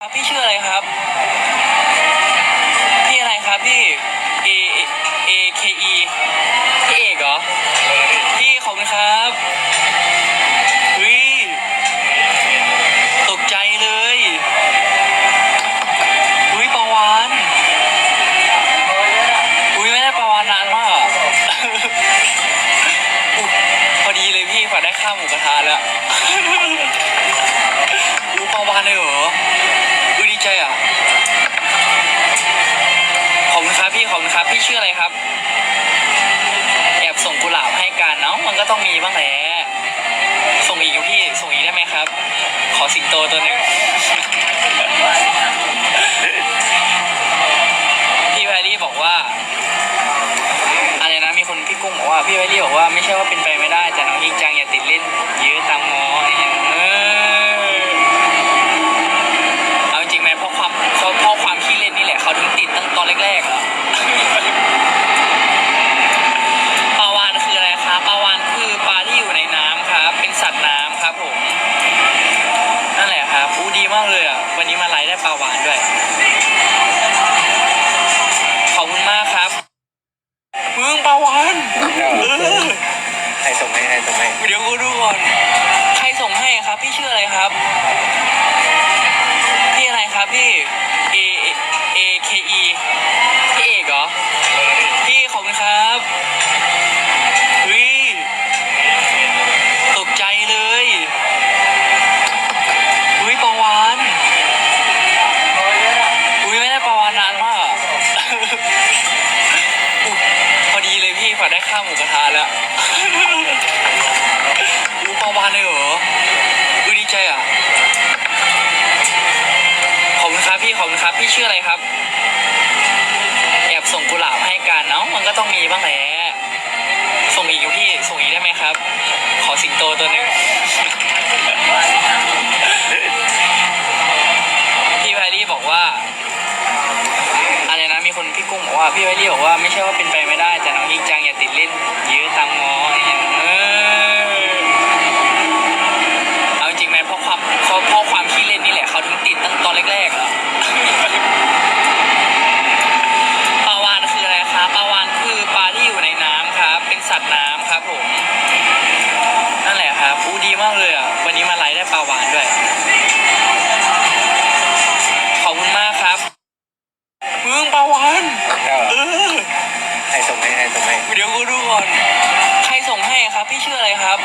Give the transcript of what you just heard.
ครับพี่ชื่ออะไรครับ พี่อะไรครับพี่ A A K E พี่เอกเหรอ พี่ขอบคุณครับวิตกใจเลยอุ้ยปาวานอุ้ยไม่ได้ปาวานนานมากอะอุ๊ยพอดีเลยพี่ฝากได้ข้าหมูกระทะแล้วอู้ปาวานเลยเหรอ พี่ชื่ออะไรครับ แอบส่งกุหลาบให้กันเนาะมันก็ต้องมีบ้างแหละส่งอีกอยู่พี่ส่งอีกได้ไหมครับ ขอสิงโตตัวหนึ่งพี่แพรรี่บอกว่าอะไรนะมีคนพี่กุ้งบอกว่าพี่แพรรี่บอกว่าไม่ใช่ว่าเป็นไปไม่ได้แต่น้องยิงจังอย่าติดเล่นยื้อตามงออะไรอย่างเงี้ยเออเอาจริงไหมเพราะความเพราะเพราะความขี้เล่นนี่แหละเขาถึงติดตั้งตอนแรกๆอะ ปลาวานคืออะไรครับปลาวานคือปลาที่อยู่ในน้ำครับ เป็นสัตว์น้ำครับผม นั่นแหละครับอู้ดี มากเลยอะ วันนี้มาไลฟ์ได้ปลาวานด้วย ขอบคุณมากครับมึงปลาวานเออใครส่งให้ใครส่งให้เดี๋ยวกูดูก่อน ใครส่งให้ครับ พี่ชื่ออะไรครับ พี่อะไรครับพี่ ได้ข้าวหมูกระทะแล้วอู้ปาวานเลยเหรออุ้ยดีใจอะ ขอบคุณครับพี่ขอบคุณครับ พี่ชื่ออะไรครับ แอบส่งกุหลาบให้กันเนาะมันก็ต้องมีบ้างแหละ พี่กุ้งบอกว่าพี่แพรรี่บอกว่าไม่ใช่ว่าเป็นไปไม่ได้ แต่น้องยิงจังอย่าติดเล่นยื้อตามงออะไรอย่างเงี้ยเออเอาจริงไหมเพราะความเพราะเพราะความขี้เล่นนี่แหละเขาถึงติดตั้งตอนแรกๆอะปลาวานคืออะไรครับปลาวานคือปลาที่อยู่ในน้ำครับ เป็นสัตว์น้ำครับผม นั่นแหละครับอู้ดีมากเลยอะวันนี้มาไลฟ์ได้ปลาวานด้วย เดี๋ยวกูดูก่อน ใครส่งให้ครับ พี่ชื่ออะไรครับ